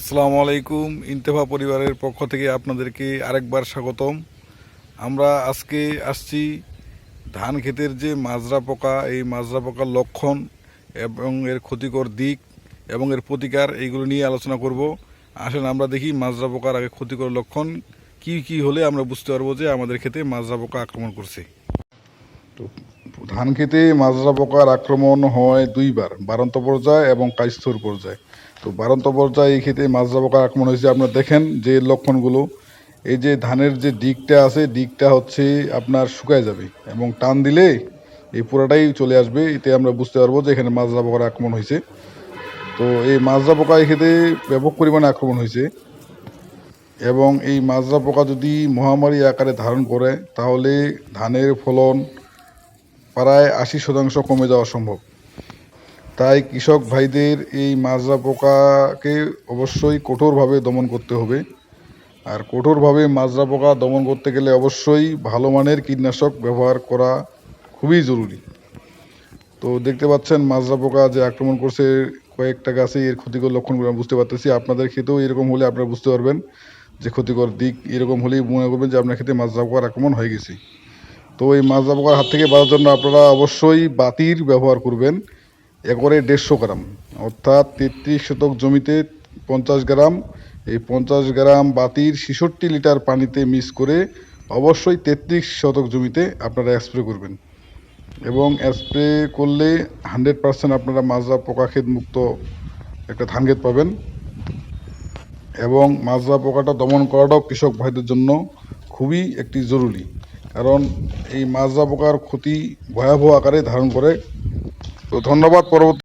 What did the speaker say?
আসসালামু আলাইকুম, ইন্তেফা পরিবারের পক্ষ থেকে আপনাদেরকে আরেকবার স্বাগতম। আমরা আজকে আসছি ধান ক্ষেতের যে মাজরা পোকা, এই মাজরা পোকার লক্ষণ এবং এর ক্ষতিকর দিক এবং এর প্রতিকার এইগুলো নিয়ে আলোচনা করব। আসেন আমরা দেখি মাজরা পোকার আগে ক্ষতিকর লক্ষণ কি কি হলে আমরা বুঝতে পারব যে আমাদের ক্ষেতে মাজরা পোকা আক্রমণ করছে। তো ধান খেতে মাজরা পোকার আক্রমণ হয় দুইবার, বারান্ত পর্যায় এবং কাইস্থর পর্যায়ে। তো বারান্ত পর্যায়ে এই ক্ষেতে মাজরা পোকার আক্রমণ হয়েছে। আপনারা দেখেন যে লক্ষণগুলো। এই যে ধানের যে দিকটা আছে, দিকটা হচ্ছে আপনার শুকায় যাবে এবং টান দিলে এই পুরাটাই চলে আসবে। এতে আমরা বুঝতে পারব যে এখানে মাজরা পোকার আক্রমণ হয়েছে। তো এই মাজরা পোকা এই ক্ষেতে ব্যাপক পরিমাণে আক্রমণ হয়েছে এবং এই মাজরা পোকা যদি মহামারী আকারে ধারণ করে, তাহলে ধানের ফলন প্রায় আশি শতাংশ কমে যাওয়া সম্ভব। তাই কৃষক ভাইদের এই মাজরা পোকাকে অবশ্যই কঠোরভাবে দমন করতে হবে। আর কঠোরভাবে মাজরা পোকা দমন করতে গেলে অবশ্যই ভালো মানের কীটনাশক ব্যবহার করা খুবই জরুরি। তো দেখতে পাচ্ছেন মাজরা পোকা যে আক্রমণ করছে কয়েকটা গাছে এর ক্ষতিকর লক্ষণগুলো বুঝতে পারতেছি। আপনাদের ক্ষেতেও এরকম হলে আপনারা বুঝতে পারবেন যে ক্ষতিকর দিক এরকম হলেই মনে করবেন যে আপনার ক্ষেতে মাজরা পোকার আক্রমণ হয়ে গেছে। তো এই মাজরা পোকার হাত থেকে বাঁচার জন্য আপনারা অবশ্যই বাতির ব্যবহার করবেন। একরে দেড়শো গ্রাম। অর্থাৎ তেত্রিশ শতক জমিতে পঞ্চাশ গ্রাম। এই পঞ্চাশ গ্রাম বাতির ছেষট্টি লিটার পানিতে মিক্স করে অবশ্যই তেত্রিশ শতক জমিতে আপনারা স্প্রে করবেন। এবং স্প্রে করলে হান্ড্রেড পার্সেন্ট আপনারা মাজরা পোকা ক্ষেত মুক্ত একটা ধান ক্ষেত পাবেন। এবং মাজরা পোকাটা দমন করাটাও কৃষক ভাইদের জন্য খুবই একটি জরুরি। কারণ এই মাজরা পোকার ক্ষতি ভয়াবহ আকারে ধারণ করে। তো ধন্যবাদ পরবর্তী